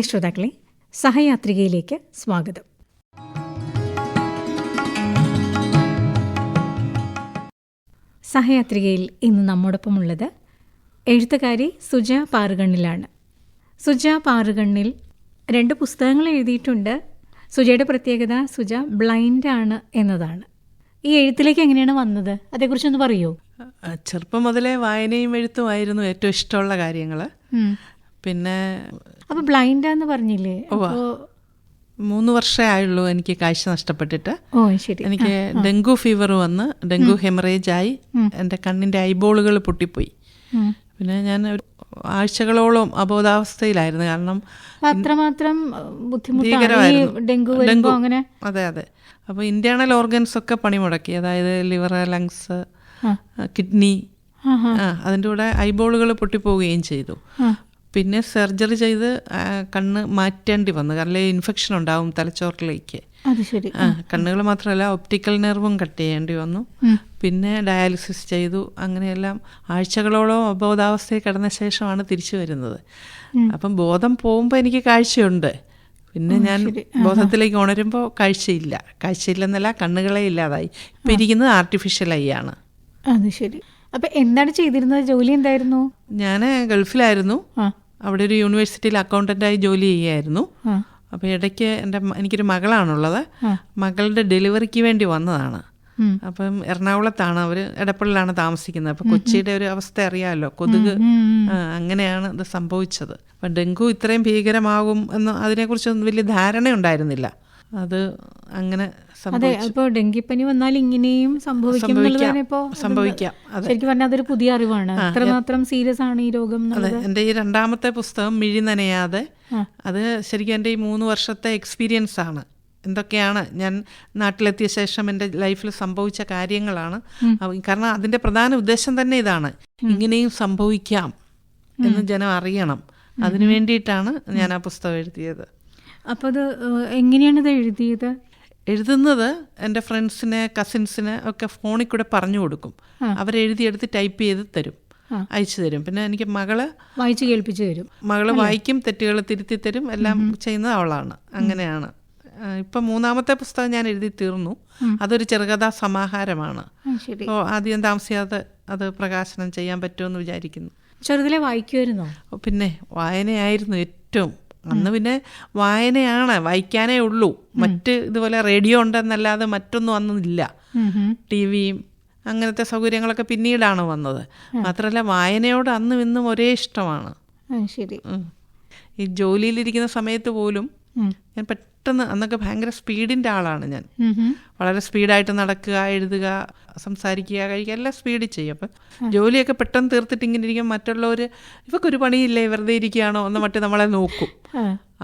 പ്രിയ ശ്രോതാക്കളെ സഹയാത്രികയിലേക്ക് സ്വാഗതം. സഹയാത്രികയിൽ ഇന്ന് നമ്മോടൊപ്പമുള്ളത് എഴുത്തുകാരി സുജ പാറുകണ്ണിലാണ്. സുജ പാറുകണ്ണിൽ രണ്ട് പുസ്തകങ്ങൾ എഴുതിയിട്ടുണ്ട്. സുജയുടെ പ്രത്യേകത സുജ ബ്ലൈൻഡ് ആണ് എന്നതാണ്. ഈ എഴുത്തിലേക്ക് എങ്ങനെയാണ് വന്നത്? അതേക്കുറിച്ചൊന്ന് പറയൂ? ചെറുപ്പം മുതലേ വായനയും എഴുത്തുമായിരുന്നു ഏറ്റവും ഇഷ്ടമുള്ള കാര്യങ്ങൾ പിന്നെ അപ്പോൾ ബ്ലൈൻഡ് എന്ന് പറഞ്ഞില്ലേ മൂന്ന് വർഷമേ ആയുള്ളൂ എനിക്ക് കാഴ്ച നഷ്ടപ്പെട്ടിട്ട്. എനിക്ക് ഡെങ്കു ഫീവർ വന്ന് ഡെങ്കു ഹെമറേജ് ആയി എന്റെ കണ്ണിന്റെ ഐബോളുകൾ പൊട്ടിപ്പോയി. പിന്നെ ഞാൻ ആഴ്ചകളോളം അബോധാവസ്ഥയിലായിരുന്നു. കാരണം അത്രമാത്രം ഡെങ്കു അങ്ങനെ? അതെ അതെ. അപ്പോൾ ഇന്റേണൽ ഓർഗൻസ് ഒക്കെ പണിമുടക്കി. അതായത് ലിവർ ലങ്സ് കിഡ്നി അതിന്റെ കൂടെ ഐബോളുകൾ പൊട്ടിപ്പോവുകയും ചെയ്തു. പിന്നെ സർജറി ചെയ്ത് കണ്ണ് മാറ്റേണ്ടി വന്നു. കാരണം ഇൻഫെക്ഷൻ ഉണ്ടാവും തലച്ചോറിലേക്ക്. കണ്ണുകൾ മാത്രമല്ല ഒപ്റ്റിക്കൽ നെർവും കട്ട് ചെയ്യേണ്ടി വന്നു. പിന്നെ ഡയാലിസിസ് ചെയ്തു. അങ്ങനെയെല്ലാം ആഴ്ചകളോളം അബോധാവസ്ഥയിൽ കിടന്ന ശേഷമാണ് തിരിച്ചു വരുന്നത്. അപ്പം ബോധം പോകുമ്പോൾ എനിക്ക് കാഴ്ചയുണ്ട്. പിന്നെ ഞാൻ ബോധത്തിലേക്ക് ഉണരുമ്പോൾ കാഴ്ചയില്ല. കാഴ്ചയില്ലെന്നല്ല കണ്ണുകളെ ഇല്ലാതായി. ഇപ്പം ഇരിക്കുന്നത് ആർട്ടിഫിഷ്യൽ ഐ ആണ്. അത് ശരി. അപ്പൊ എന്താണ് ചെയ്തിരുന്നത്? ജോലി എന്തായിരുന്നു? ഞാൻ ഗൾഫിലായിരുന്നു. അവിടെ ഒരു യൂണിവേഴ്സിറ്റിയിൽ അക്കൗണ്ടന്റായി ജോലി ചെയ്യായിരുന്നു. അപ്പൊ അപ്പോൾ ഇടയ്ക്ക് എന്റെ എനിക്കൊരു മകളാണുള്ളത്. മകളുടെ ഡെലിവറിക്ക് വേണ്ടി വന്നതാണ്. അപ്പം എറണാകുളത്താണ് അവർ എടപ്പള്ളിലാണ് താമസിക്കുന്നത്. അപ്പം കൊച്ചിയുടെ ഒരു അവസ്ഥ അറിയാമല്ലോ കൊതുക്. അങ്ങനെയാണ് ഇത് സംഭവിച്ചത്. അപ്പം ഡെങ്കു ഇത്രയും ഭീകരമാകും എന്ന് അതിനെക്കുറിച്ചൊന്നും വലിയ ധാരണ ഉണ്ടായിരുന്നില്ല അത് അങ്ങനെ അതെ ഡെങ്കിപ്പനി വന്നാൽ ഇങ്ങനെയും സംഭവിക്കും സംഭവിക്കാം. ശരിക്കും പറഞ്ഞാൽ അതൊരു പുതിയ അറിവാണ്. അത്രമാത്രം സീരിയസ് ആണ് ഈ രോഗം എന്റെ ഈ രണ്ടാമത്തെ പുസ്തകം മിഴി നനയാതെ അത് ശരിക്കും എന്റെ ഈ മൂന്ന് വർഷത്തെ എക്സ്പീരിയൻസ് ആണ്. എന്തൊക്കെയാണ് ഞാൻ നാട്ടിലെത്തിയ ശേഷം എന്റെ ലൈഫിൽ സംഭവിച്ച കാര്യങ്ങളാണ്. കാരണം അതിന്റെ പ്രധാന ഉദ്ദേശം തന്നെ ഇതാണ്. ഇങ്ങനെയും സംഭവിക്കാം എന്ന് ജനം അറിയണം. അതിനു വേണ്ടിയിട്ടാണ് ഞാൻ ആ പുസ്തകം എഴുതിയത്. അപ്പൊ അത് ഇത് എഴുതിയത്? എഴുതുന്നത് എന്റെ ഫ്രണ്ട്സിന് കസിൻസിന് ഒക്കെ ഫോണിൽ കൂടെ പറഞ്ഞു കൊടുക്കും. അവരെഴുതിയെടുത്ത് ടൈപ്പ് ചെയ്ത് തരും. അയച്ചു തരും. പിന്നെ എനിക്ക് മകൾ വായിച്ചു കേൾപ്പിച്ചു തരും. മകൾ വായിക്കും തെറ്റുകൾ തിരുത്തി തരും എല്ലാം ചെയ്യുന്നത് അവളാണ്. അങ്ങനെയാണ്. ഇപ്പൊ മൂന്നാമത്തെ പുസ്തകം ഞാൻ എഴുതി തീർന്നു. അതൊരു ചെറുകഥാ സമാഹാരമാണ്. അപ്പോൾ ആദ്യം താമസിയാതെ അത് പ്രകാശനം ചെയ്യാൻ പറ്റുമെന്ന് വിചാരിക്കുന്നു. ചെറുതിലെ വായിക്കുമായിരുന്നോ പിന്നെ വായനയായിരുന്നു ഏറ്റവും അന്ന് പിന്നെ വായനയാണ് വായിക്കാനേ ഉള്ളൂ മറ്റ് ഇതുപോലെ റേഡിയോ ഉണ്ടെന്നല്ലാതെ മറ്റൊന്നും അന്നില്ല. ടി വിയും അങ്ങനത്തെ സൗകര്യങ്ങളൊക്കെ പിന്നീടാണ് വന്നത് മാത്രമല്ല വായനയോട് അന്നും ഇന്നും ഒരേ ഇഷ്ടമാണ് ശരി. ഈ ജോലിയിലിരിക്കുന്ന സമയത്ത് പോലും. ഞാൻ പെട്ടെന്ന് അന്നൊക്കെ ഭയങ്കര സ്പീഡിന്റെ ആളാണ് ഞാൻ. വളരെ സ്പീഡായിട്ട് നടക്കുക എഴുതുക സംസാരിക്കുക കഴിക്കുക എല്ലാം സ്പീഡിൽ ചെയ്യും. അപ്പം ജോലിയൊക്കെ പെട്ടെന്ന് തീർത്തിട്ട് ഇങ്ങനെ ഇരിക്കും മറ്റുള്ളവർ ഒരു പണിയില്ലേ? വെറുതെ ഇരിക്കുകയാണോ? എന്ന് മറ്റേ നമ്മളെ നോക്കും.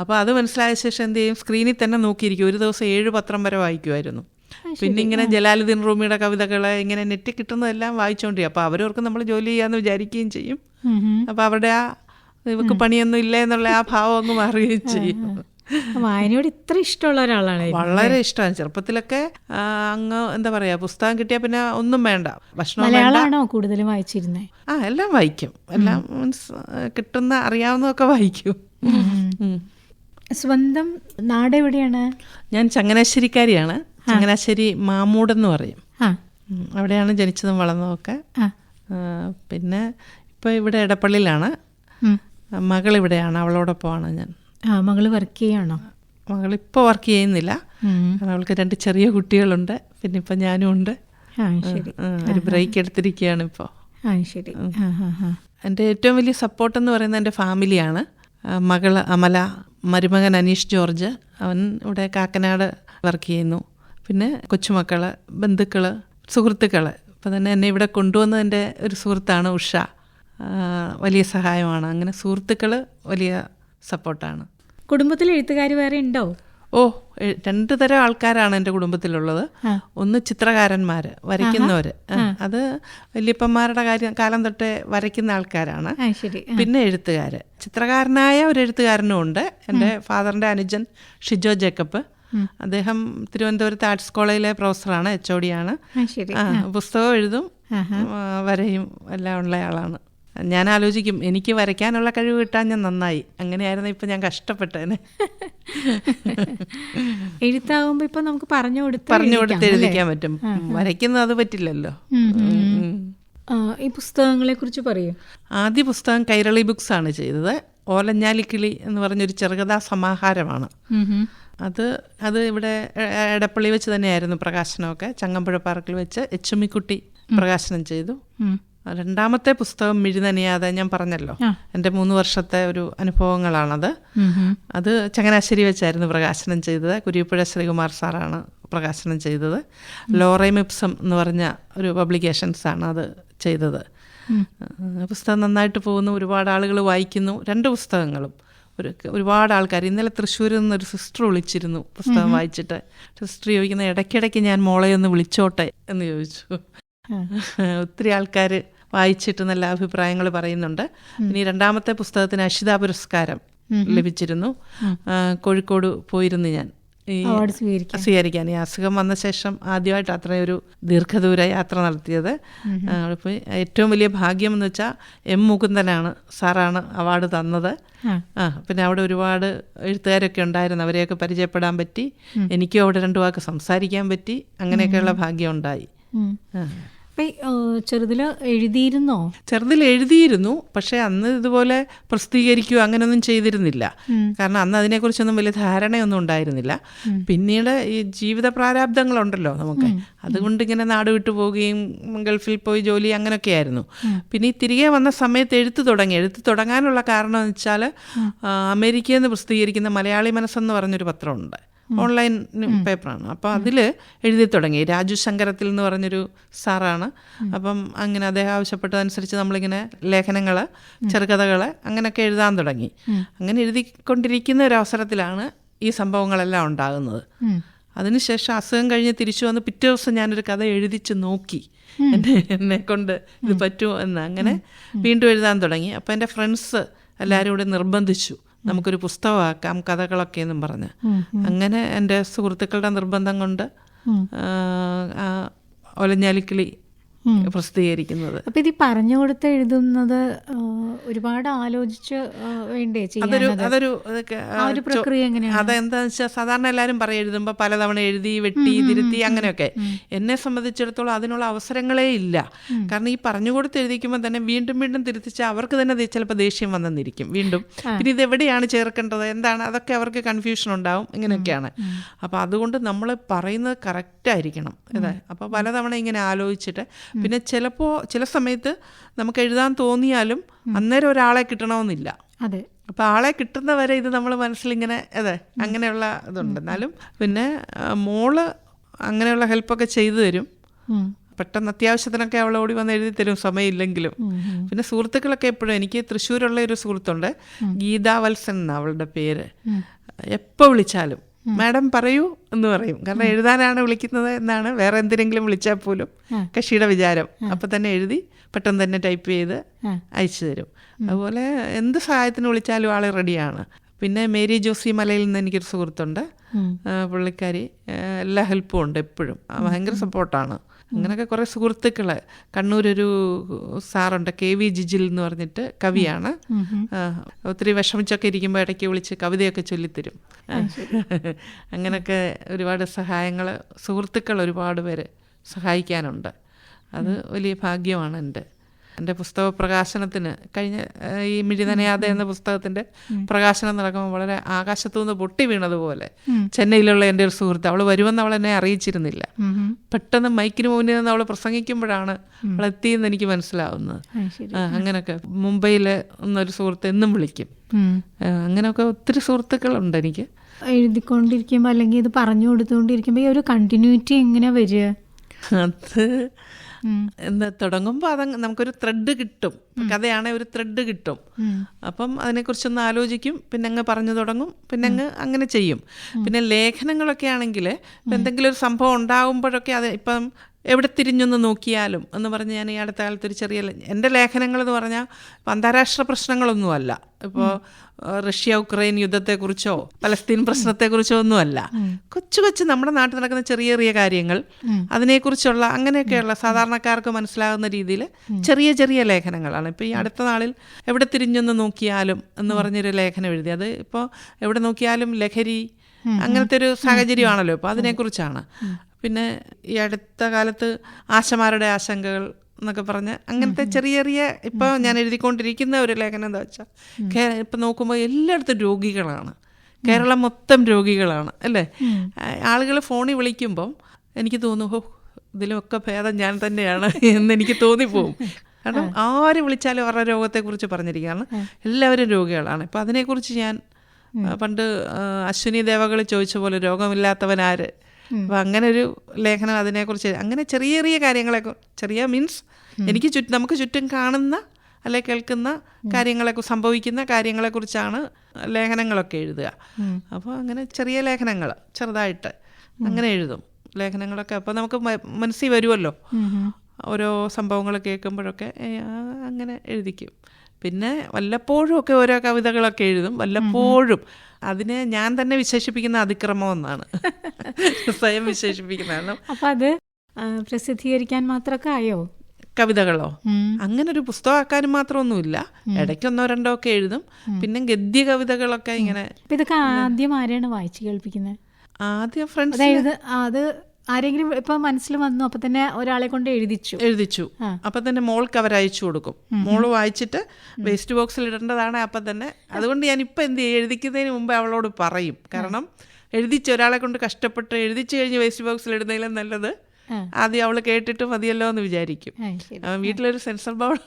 അപ്പോൾ അത് മനസ്സിലായ ശേഷം എന്ത് ചെയ്യും? സ്ക്രീനിൽ തന്നെ നോക്കിയിരിക്കും. ഒരു ദിവസം ഏഴ് പത്രം വരെ വായിക്കുമായിരുന്നു പിന്നെ ഇങ്ങനെ ജലാലുദ്ദീൻ റൂമിയുടെ കവിതകൾ ഇങ്ങനെ നെറ്റ് കിട്ടുന്നതെല്ലാം വായിച്ചുകൊണ്ടിരിക്കും അപ്പോൾ അവരവർക്ക് നമ്മൾ ജോലി ചെയ്യാന്ന് വിചാരിക്കുകയും ചെയ്യും. അപ്പോൾ അവരുടെ ആ ഇവക്ക് പണിയൊന്നും ഇല്ല? എന്നുള്ള ആ ഭാവം അങ്ങ് മാറുകയും ചെയ്യും. വായനയോട് ഇത്ര ഇഷ്ടമുള്ള ഒരാളാണ് വളരെ ഇഷ്ടമാണ്. ചെറുപ്പത്തിലൊക്കെ അങ്ങ് എന്താ പറയാ പുസ്തകം കിട്ടിയാൽ പിന്നെ ഒന്നും വേണ്ട. ഭക്ഷണം മലയാളമാണോ കൂടുതലും വായിച്ചിരുന്നത് ആ എല്ലാം വായിക്കും. എല്ലാം മീൻസ് കിട്ടുന്ന അറിയാവുന്നതൊക്കെ വായിക്കും. സ്വന്തം നാട് എവിടെയാണ്? ഞാൻ ചങ്ങനാശ്ശേരിക്കാരിയാണ്. ചങ്ങനാശ്ശേരി മാമൂടെന്ന് പറയും. ആ. അവിടെയാണ് ജനിച്ചതും വളർന്നതൊക്കെ. പിന്നെ ഇപ്പൊ ഇവിടെ ഇടപ്പള്ളിയിലാണ്. മകൾ ഇവിടെയാണ്. അവളോടൊപ്പമാണ് ഞാൻ. മകൾ വർക്ക് ചെയ്യാണോ? മകൾ ഇപ്പോൾ വർക്ക് ചെയ്യുന്നില്ല. അവൾക്ക് രണ്ട് ചെറിയ കുട്ടികളുണ്ട്. പിന്നെ ഇപ്പം ഞാനും ഉണ്ട്. ഒരു ബ്രേക്ക് എടുത്തിരിക്കുകയാണ് ഇപ്പോ. ശരി. എന്റെ ഏറ്റവും വലിയ സപ്പോർട്ട് എന്ന് പറയുന്നത് എന്റെ ഫാമിലിയാണ് മകൾ മകൾ അമല മരുമകൻ അനീഷ് ജോർജ്. അവൻ ഇവിടെ കാക്കനാട് വർക്ക് ചെയ്യുന്നു. പിന്നെ കൊച്ചുമക്കൾ ബന്ധുക്കൾ സുഹൃത്തുക്കൾ ഇപ്പം തന്നെ എന്നെ ഇവിടെ കൊണ്ടുവന്നതിന്റെ ഒരു സുഹൃത്താണ് ഉഷ. വലിയ സഹായമാണ്. അങ്ങനെ സുഹൃത്തുക്കൾ വലിയ സപ്പോർട്ടാണ് കുടുംബത്തിൽ എഴുത്തുകാർ വേറെ ഉണ്ടോ? ഓ രണ്ടു തരം ആൾക്കാരാണ് എന്റെ കുടുംബത്തിലുള്ളത്. ഒന്ന് ചിത്രകാരന്മാർ വരയ്ക്കുന്നവർ അത് വല്യപ്പന്മാരുടെ കാര്യം കാലം തൊട്ടേ വരയ്ക്കുന്ന ആൾക്കാരാണ്. പിന്നെ എഴുത്തുകാർ ചിത്രകാരനായ ഒരു എഴുത്തുകാരനും ഉണ്ട്. എന്റെ ഫാദറിന്റെ അനുജൻ ഷിജോ ജേക്കബ്. അദ്ദേഹം തിരുവനന്തപുരത്ത് ആർട്സ് കോളേജിലെ പ്രൊഫസറാണ് എച്ച് ഒ ഡിയാണ്. പുസ്തകം എഴുതും വരയും എല്ലാം ഉള്ള ആളാണ്. ഞാൻ ആലോചിക്കും എനിക്ക് വരയ്ക്കാനുള്ള കഴിവ് കിട്ടാൻ ഞാൻ നന്നായി. അങ്ങനെയായിരുന്നു ഇപ്പം ഞാൻ കഷ്ടപ്പെട്ടതിന് എഴുത്താകുമ്പോൾ ഇപ്പൊ നമുക്ക് പറഞ്ഞു കൊടുത്ത് പറഞ്ഞു കൊടുത്ത് എഴുതിക്കാം, എഴുതിക്കാൻ പറ്റും. വരയ്ക്കുന്നത് അത് പറ്റില്ലല്ലോ. ഈ പുസ്തകങ്ങളെ കുറിച്ച് പറയൂ. ആദ്യ പുസ്തകം കൈരളി ബുക്സ് ആണ് ചെയ്തത്. ഓലഞ്ഞാലിക്കിളി എന്ന് പറഞ്ഞൊരു ചെറുകഥാ സമാഹാരമാണ്. അത് അത് ഇവിടെ എടപ്പള്ളി വെച്ച് തന്നെയായിരുന്നു പ്രകാശനമൊക്കെ. ചങ്ങമ്പുഴ പാർക്കിൽ വെച്ച് എച്ചുമിക്കുട്ടി പ്രകാശനം ചെയ്തു. രണ്ടാമത്തെ പുസ്തകം മിഴുനനിയാതെ ഞാൻ പറഞ്ഞല്ലോ. എന്റെ മൂന്ന് വർഷത്തെ ഒരു അനുഭവങ്ങളാണത്. അത് ചങ്ങനാശ്ശേരി വെച്ചായിരുന്നു പ്രകാശനം ചെയ്തത്. കുരിയപ്പുഴ ശ്രീകുമാർ സാറാണ് പ്രകാശനം ചെയ്തത്. ലോറൈം ഇപ്സം എന്ന് പറഞ്ഞ ഒരു പബ്ലിക്കേഷൻസാണ് അത് ചെയ്തത്. പുസ്തകം നന്നായിട്ട് പോകുന്നു. ഒരുപാട് ആളുകൾ വായിക്കുന്നു. രണ്ട് പുസ്തകങ്ങളും. ഒരു ഒരുപാട് ആൾക്കാർ. ഇന്നലെ തൃശ്ശൂരിൽ നിന്നൊരു സിസ്റ്റർ വിളിച്ചിരുന്നു പുസ്തകം വായിച്ചിട്ട്. സിസ്റ്റർ ചോദിക്കുന്ന ഇടയ്ക്കിടയ്ക്ക് ഞാൻ മോളെ ഒന്ന് വിളിച്ചോട്ടെ? എന്ന് ചോദിച്ചു. ഒത്തിരി ആൾക്കാർ വായിച്ചിട്ട് നല്ല അഭിപ്രായങ്ങൾ പറയുന്നുണ്ട്. ഇനി രണ്ടാമത്തെ പുസ്തകത്തിന് അഷിത പുരസ്കാരം ലഭിച്ചിരുന്നു. കോഴിക്കോട് പോയിരുന്നു ഞാൻ. ഈ സ്വീകരിക്കാൻ. ഈ അസുഖം വന്ന ശേഷം ആദ്യമായിട്ട് അത്രയും ഒരു ദീർഘദൂര യാത്ര നടത്തിയത്. ഏറ്റവും വലിയ ഭാഗ്യം എന്ന് വെച്ചാൽ എം മുകുന്ദനാണ് സാറാണ് അവാർഡ് തന്നത്. പിന്നെ അവിടെ ഒരുപാട് എഴുത്തുകാരൊക്കെ ഉണ്ടായിരുന്നു. അവരെയൊക്കെ പരിചയപ്പെടാൻ പറ്റി. എനിക്കും അവിടെ രണ്ടു വാക്ക് സംസാരിക്കാൻ പറ്റി. അങ്ങനെയൊക്കെയുള്ള ഭാഗ്യം ഉണ്ടായി. ചെറുതിൽ എഴുതിയിരുന്നോ? ചെറുതിൽ എഴുതിയിരുന്നു. പക്ഷേ അന്ന് ഇതുപോലെ പ്രസിദ്ധീകരിക്കുകയോ അങ്ങനെയൊന്നും ചെയ്തിരുന്നില്ല. കാരണം അന്ന് അതിനെക്കുറിച്ചൊന്നും വലിയ ധാരണയൊന്നും ഉണ്ടായിരുന്നില്ല. പിന്നീട് ഈ ജീവിത പ്രാരാബ്ദങ്ങളുണ്ടല്ലോ നമുക്ക്. അതുകൊണ്ട് ഇങ്ങനെ നാട് വിട്ടു പോവുകയും ഗൾഫിൽ പോയി ജോലി അങ്ങനെയൊക്കെയായിരുന്നു പിന്നെ ഈ തിരികെ വന്ന സമയത്ത് എഴുത്ത് തുടങ്ങി. എഴുത്ത് തുടങ്ങാനുള്ള കാരണം എന്ന് വെച്ചാൽ അമേരിക്കയിൽ നിന്ന് പ്രസിദ്ധീകരിക്കുന്ന മലയാളി മനസ്സെന്ന് പറഞ്ഞൊരു പത്രമുണ്ട്. ഓൺലൈൻ പേപ്പറാണ്. അപ്പോൾ അതിൽ എഴുതി തുടങ്ങി. രാജു ശങ്കരത്തിൽ എന്ന് പറഞ്ഞൊരു സാറാണ്. അപ്പം അങ്ങനെ അദ്ദേഹം ആവശ്യപ്പെട്ടതനുസരിച്ച് നമ്മളിങ്ങനെ ലേഖനങ്ങൾ ചെറുകഥകൾ അങ്ങനെയൊക്കെ എഴുതാൻ തുടങ്ങി. അങ്ങനെ എഴുതിക്കൊണ്ടിരിക്കുന്ന ഒരു അവസരത്തിലാണ് ഈ സംഭവങ്ങളെല്ലാം ഉണ്ടാകുന്നത്. അതിനുശേഷം അസുഖം കഴിഞ്ഞ് തിരിച്ചു വന്ന് പിറ്റേ ദിവസം ഞാനൊരു കഥ എഴുതിച്ച് നോക്കി. എന്നെ എന്നെ കൊണ്ട് ഇത് പറ്റുമോ എന്ന്. അങ്ങനെ വീണ്ടും എഴുതാൻ തുടങ്ങി. അപ്പോൾ എന്റെ ഫ്രണ്ട്സ് എല്ലാവരും കൂടെ നിർബന്ധിച്ചു. നമുക്കൊരു പുസ്തകമാക്കാം കഥകളൊക്കെ എന്നും പറഞ്ഞ് അങ്ങനെ എന്റെ സുഹൃത്തുക്കളുടെ നിർബന്ധം കൊണ്ട് ഒലഞ്ഞാലിക്കിളി. പ്രസിദ്ധീകരിക്കുന്നത്. അപ്പൊ ഇത് പറഞ്ഞു കൊടുത്ത് എഴുതുന്നത് ഒരുപാട് ആലോചിച്ച് വേണ്ടേ അതൊരു അതൊരു പ്രക്രിയ അതെന്താന്ന് വെച്ചാൽ സാധാരണ എല്ലാവരും പറയും എഴുതുമ്പോൾ പലതവണ എഴുതി വെട്ടി തിരുത്തി അങ്ങനെയൊക്കെ. എന്നെ സംബന്ധിച്ചിടത്തോളം അതിനുള്ള അവസരങ്ങളേ ഇല്ല. കാരണം ഈ പറഞ്ഞു കൊടുത്ത് എഴുതിക്കുമ്പോൾ തന്നെ വീണ്ടും വീണ്ടും തിരുത്തിച്ച അവർക്ക് തന്നെ ചിലപ്പോൾ ദേഷ്യം വന്നെന്നിരിക്കും വീണ്ടും. പിന്നെ ഇത് എവിടെയാണ് ചേർക്കേണ്ടത്? എന്താണ്? അതൊക്കെ അവർക്ക് കൺഫ്യൂഷൻ ഉണ്ടാവും ഇങ്ങനെയൊക്കെയാണ്. അപ്പോൾ അതുകൊണ്ട് നമ്മൾ പറയുന്നത് കറക്റ്റ് ആയിരിക്കണം. അതെ അപ്പോൾ പലതവണ ഇങ്ങനെ ആലോചിച്ചിട്ട് പിന്നെ ചിലപ്പോൾ ചില സമയത്ത് നമുക്ക് എഴുതാൻ തോന്നിയാലും അന്നേരം ഒരാളെ കിട്ടണമെന്നില്ല. അതെ. അപ്പോൾ ആളെ കിട്ടുന്നവരെ ഇത് നമ്മൾ മനസ്സിലിങ്ങനെ അതെ അങ്ങനെയുള്ള ഇതുണ്ട്. എന്നാലും പിന്നെ മോൾ അങ്ങനെയുള്ള ഹെൽപ്പൊക്കെ ചെയ്തു തരും. പെട്ടെന്ന് അത്യാവശ്യത്തിനൊക്കെ അവൾ ഓടി വന്ന് എഴുതി തരും സമയമില്ലെങ്കിലും. പിന്നെ സുഹൃത്തുക്കളൊക്കെ എപ്പോഴും എനിക്ക് തൃശ്ശൂരുള്ള ഒരു സുഹൃത്തുണ്ട് ഗീതാവത്സൻ എന്നാണ് അവളുടെ പേര്. എപ്പോൾ വിളിച്ചാലും. മാഡം പറയൂ എന്ന് പറയും. കാരണം എഴുതാനാണ് വിളിക്കുന്നത് എന്നാണ്. വേറെ എന്തിനെങ്കിലും വിളിച്ചാൽ പോലും കക്ഷിയുടെ വിചാരം. അപ്പം തന്നെ എഴുതി പെട്ടെന്ന് തന്നെ ടൈപ്പ് ചെയ്ത് അയച്ചു തരും. അതുപോലെ എന്ത് സഹായത്തിന് വിളിച്ചാലും ആൾ റെഡിയാണ്. പിന്നെ മേരി ജോസി മലയിൽ നിന്ന് എനിക്കൊരു സുഹൃത്തുണ്ട്. പുള്ളിക്കാരി. എല്ലാ ഹെൽപ്പും ഉണ്ട് എപ്പോഴും. ഭയങ്കര സപ്പോർട്ടാണ് അങ്ങനെയൊക്കെ കുറേ സുഹൃത്തുക്കൾ കണ്ണൂരൊരു സാറുണ്ട് കെ വി ജിജിൽ എന്ന് പറഞ്ഞിട്ട് കവിയാണ്. ഒത്തിരി വിഷമിച്ചൊക്കെ ഇരിക്കുമ്പോൾ ഇടയ്ക്ക് വിളിച്ച് കവിതയൊക്കെ ചൊല്ലിത്തരും. അങ്ങനെയൊക്കെ ഒരുപാട് സഹായങ്ങൾ സുഹൃത്തുക്കൾ ഒരുപാട് പേര് സഹായിക്കാനുണ്ട്. അത് വലിയ ഭാഗ്യമാണ് എന്റെ. എന്റെ പുസ്തക പ്രകാശനത്തിന് കഴിഞ്ഞ ഈ മിഴിതനയാത എന്ന പുസ്തകത്തിന്റെ പ്രകാശനം നടക്കുമ്പോൾ വളരെ ആകാശത്തു നിന്ന് പൊട്ടി വീണതുപോലെ ചെന്നൈയിലുള്ള എന്റെ ഒരു സുഹൃത്ത് അവൾ വരുമെന്ന് അവൾ എന്നെ അറിയിച്ചിരുന്നില്ല. പെട്ടെന്ന് മൈക്കിന് മുന്നിൽ നിന്ന് അവൾ പ്രസംഗിക്കുമ്പോഴാണ് അവൾ എത്തിയെന്ന് എനിക്ക് മനസ്സിലാവുന്നത്. അങ്ങനെയൊക്കെ മുംബൈയിലെ ഒന്നൊരു സുഹൃത്ത് എന്നും വിളിക്കും. അങ്ങനെയൊക്കെ ഒത്തിരി സുഹൃത്തുക്കളുണ്ട് എനിക്ക്. എഴുതിക്കൊണ്ടിരിക്കുമ്പോൾ അല്ലെങ്കിൽ ഇത് പറഞ്ഞു കൊടുത്തുകൊണ്ടിരിക്കുമ്പോൾ ഈ ഒരു കണ്ടിന്യൂറ്റി എങ്ങനെ വരിക? അത് ഉം. എന്താ തുടങ്ങുമ്പോൾ അത് നമുക്കൊരു ത്രെഡ് കിട്ടും. കഥയാണെങ്കിൽ ഒരു ത്രെഡ് കിട്ടും. അപ്പം അതിനെക്കുറിച്ചൊന്ന് ആലോചിക്കും പിന്നെ അങ്ങ് പറഞ്ഞു തുടങ്ങും പിന്നെ അങ്ങ് അങ്ങനെ ചെയ്യും. പിന്നെ ലേഖനങ്ങളൊക്കെ ആണെങ്കിൽ എന്തെങ്കിലും ഒരു സംഭവം ഉണ്ടാകുമ്പോഴൊക്കെ അത് ഇപ്പം എവിടെ തിരിഞ്ഞൊന്ന് നോക്കിയാലും എന്ന് പറഞ്ഞ് ഞാൻ ഈ അടുത്ത കാലത്ത് ഒരു ചെറിയ എന്റെ ലേഖനങ്ങൾ എന്ന് പറഞ്ഞാൽ അന്താരാഷ്ട്ര പ്രശ്നങ്ങളൊന്നുമല്ല. ഇപ്പോൾ റഷ്യ ഉക്രൈൻ യുദ്ധത്തെക്കുറിച്ചോ പലസ്തീൻ പ്രശ്നത്തെക്കുറിച്ചോ ഒന്നുമല്ല. കൊച്ചു കൊച്ചു നമ്മുടെ നാട്ടിൽ നടക്കുന്ന ചെറിയ ചെറിയ കാര്യങ്ങൾ അതിനെക്കുറിച്ചുള്ള അങ്ങനെയൊക്കെയുള്ള സാധാരണക്കാർക്ക് മനസ്സിലാകുന്ന രീതിയിൽ ചെറിയ ചെറിയ ലേഖനങ്ങളാണ്. ഇപ്പോൾ ഈ അടുത്ത നാളിൽ എവിടെ തിരിഞ്ഞൊന്ന് നോക്കിയാലും എന്ന് പറഞ്ഞൊരു ലേഖനം എഴുതി. അത് ഇപ്പോൾ എവിടെ നോക്കിയാലും ലഹരി അങ്ങനത്തെ ഒരു സാഹചര്യമാണല്ലോ ഇപ്പോൾ അതിനെക്കുറിച്ചാണ്. പിന്നെ ഈ അടുത്ത കാലത്ത് ആശമാരുടെ ആശങ്കകൾ എന്നൊക്കെ പറഞ്ഞ് അങ്ങനത്തെ ചെറിയ ചെറിയ ഇപ്പോൾ ഞാൻ എഴുതിക്കൊണ്ടിരിക്കുന്ന ഒരു ലേഖനം എന്താ വെച്ചാൽ ഇപ്പം നോക്കുമ്പോൾ എല്ലായിടത്തും രോഗികളാണ്. കേരളം മൊത്തം രോഗികളാണ് അല്ലേ? ആളുകൾ ഫോണിൽ വിളിക്കുമ്പം എനിക്ക് തോന്നും ഹോ ഇതിലൊക്കെ ഭേദം ഞാൻ തന്നെയാണ് എന്ന് എനിക്ക് തോന്നിപ്പോവും. കാരണം ആര് വിളിച്ചാലും അവരുടെ രോഗത്തെക്കുറിച്ച് പറഞ്ഞിരിക്കുകയാണ്. എല്ലാവരും രോഗികളാണ്. ഇപ്പം അതിനെക്കുറിച്ച് ഞാൻ പണ്ട് അശ്വിനി ദേവകൾ ചോദിച്ച പോലെ രോഗമില്ലാത്തവൻ ആര് അപ്പം അങ്ങനെ ഒരു ലേഖനം അതിനെക്കുറിച്ച് അങ്ങനെ ചെറിയ ചെറിയ കാര്യങ്ങളെ ചെറിയ മീൻസ് എനിക്ക് ചുറ്റും നമുക്ക് ചുറ്റും കാണുന്ന അല്ലെ കേൾക്കുന്ന കാര്യങ്ങളെ സംഭവിക്കുന്ന കാര്യങ്ങളെക്കുറിച്ചാണ് ലേഖനങ്ങളൊക്കെ എഴുതുക. അപ്പോൾ അങ്ങനെ ചെറിയ ലേഖനങ്ങൾ ചെറുതായിട്ട് അങ്ങനെ എഴുതും. ലേഖനങ്ങളൊക്കെ അപ്പോൾ നമുക്ക് മനസ്സിൽ വരുമല്ലോ ഓരോ സംഭവങ്ങൾ കേൾക്കുമ്പോഴൊക്കെ അങ്ങനെ എഴുതിക്കും. പിന്നെ വല്ലപ്പോഴും ഒക്കെ ഓരോ കവിതകളൊക്കെ എഴുതും വല്ലപ്പോഴും. അതിനെ ഞാൻ തന്നെ വിശേഷിപ്പിക്കുന്ന അതിക്രമം എന്നാണ് സ്വയം വിശേഷിപ്പിക്കുന്ന കാരണം അപ്പൊ അത് പ്രസിദ്ധീകരിക്കാൻ മാത്രമൊക്കെ ആയോ? കവിതകളോ? അങ്ങനെ ഒരു പുസ്തകമാക്കാനും മാത്രമൊന്നുമില്ല. ഇടയ്ക്കൊന്നോ രണ്ടോ ഒക്കെ എഴുതും. പിന്നെ ഗദ്യ കവിതകളൊക്കെ ഇങ്ങനെ ഇതൊക്കെ ആദ്യം ആരെയാണ് വായിച്ചു കേൾപ്പിക്കുന്നത്? ആദ്യം ഫ്രണ്ട്സ് അത് ആരെങ്കിലും ഇപ്പൊ മനസ്സിൽ വന്നു അപ്പൊ തന്നെ ഒരാളെ കൊണ്ട് എഴുതിച്ചു. എഴുതിച്ചു. അപ്പൊ തന്നെ മോൾക്ക് അവർ അയച്ചു കൊടുക്കും. മോൾ വായിച്ചിട്ട് വേസ്റ്റ് ബോക്സിൽ ഇടേണ്ടതാണ് അപ്പൊ തന്നെ അതുകൊണ്ട് ഞാൻ ഇപ്പൊ എന്ത് എഴുതിക്കുന്നതിന് മുമ്പ് അവളോട് പറയും. കാരണം എഴുതിച്ച് ഒരാളെ കൊണ്ട് കഷ്ടപ്പെട്ട് എഴുതിച്ചു കഴിഞ്ഞ് വേസ്റ്റ് ബോക്സിൽ ഇടുന്നതിലും നല്ലത് ആദ്യം അവൾ കേട്ടിട്ട് മതിയല്ലോ എന്ന് വിചാരിക്കും. അവൻ വീട്ടിലൊരു സെൻസർ ബോർഡ്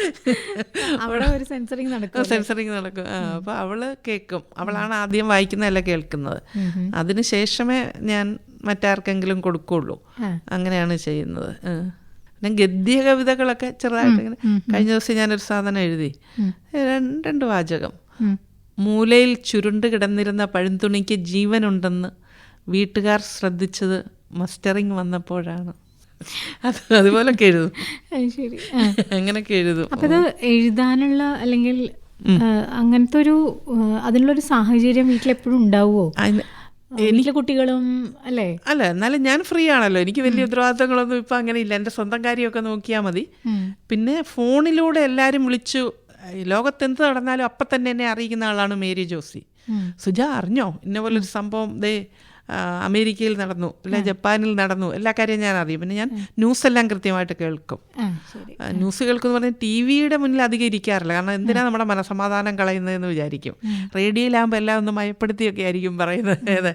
അവിടെ ഒരു സെൻസറിങ് നടക്കും സെൻസറിങ് നടക്കും. അപ്പൊ അപ്പോൾ അവൾ കേൾക്കും അവളാണ് ആദ്യം വായിക്കുന്നതല്ല കേൾക്കുന്നത്. അതിനുശേഷമേ ഞാൻ മറ്റാർക്കെങ്കിലും കൊടുക്കുള്ളൂ. അങ്ങനെയാണ് ചെയ്യുന്നത്. ഞാൻ പിന്നെ ഗദ്യ കവിതകളൊക്കെ ചെറുതായിട്ട് ഇങ്ങനെ കഴിഞ്ഞ ദിവസം ഞാനൊരു സാധനം എഴുതി. രണ്ട് രണ്ട് വാചകം. മൂലയിൽ ചുരുണ്ട് കിടന്നിരുന്ന പഴുന്തുണിക്ക് ജീവനുണ്ടെന്ന് വീട്ടുകാർ ശ്രദ്ധിച്ചത് മസ്റ്ററിങ് വന്നപ്പോഴാണ്. അത് അതുപോലൊക്കെ എഴുതും. ശരി. അങ്ങനെയൊക്കെ എഴുതും. അപ്പൊ ഇത് എഴുതാനുള്ള അല്ലെങ്കിൽ അങ്ങനത്തെ ഒരു അതിനുള്ളൊരു സാഹചര്യം വീട്ടിൽ എപ്പോഴും ഉണ്ടാവുമോ വീട്ടിലെ കുട്ടികളും അല്ലേ? അല്ല എന്നാലും ഞാൻ ഫ്രീ ആണല്ലോ. എനിക്ക് വലിയ ഉത്തരവാദിത്തങ്ങളൊന്നും ഇപ്പം അങ്ങനെ ഇല്ല എന്റെ സ്വന്തം കാര്യമൊക്കെ നോക്കിയാൽ മതി. പിന്നെ ഫോണിലൂടെ എല്ലാരും വിളിച്ചു ലോകത്ത് എന്ത് നടന്നാലും അപ്പം തന്നെ എന്നെ അറിയിക്കുന്ന ആളാണ് മേരി ജോസി. സുജ അറിഞ്ഞോ? ഇന്ന പോലൊരു സംഭവം ദേ അമേരിക്കയിൽ നടന്നു അല്ലെ ജപ്പാനിൽ നടന്നു എല്ലാ കാര്യവും ഞാൻ അറിയും. പിന്നെ ഞാൻ ന്യൂസ് എല്ലാം കൃത്യമായിട്ട് കേൾക്കും. ന്യൂസ് കേൾക്കുമെന്ന് പറഞ്ഞാൽ ടി വിയുടെ മുന്നിൽ അധികം ഇരിക്കാറില്ല. കാരണം എന്തിനാ നമ്മുടെ മനസമാധാനം കളയുന്നതെന്ന് വിചാരിക്കും. റേഡിയോയിലാകുമ്പോൾ എല്ലാം ഒന്ന് മയപ്പെടുത്തിയൊക്കെ ആയിരിക്കും പറയുന്നത്. ഏത്?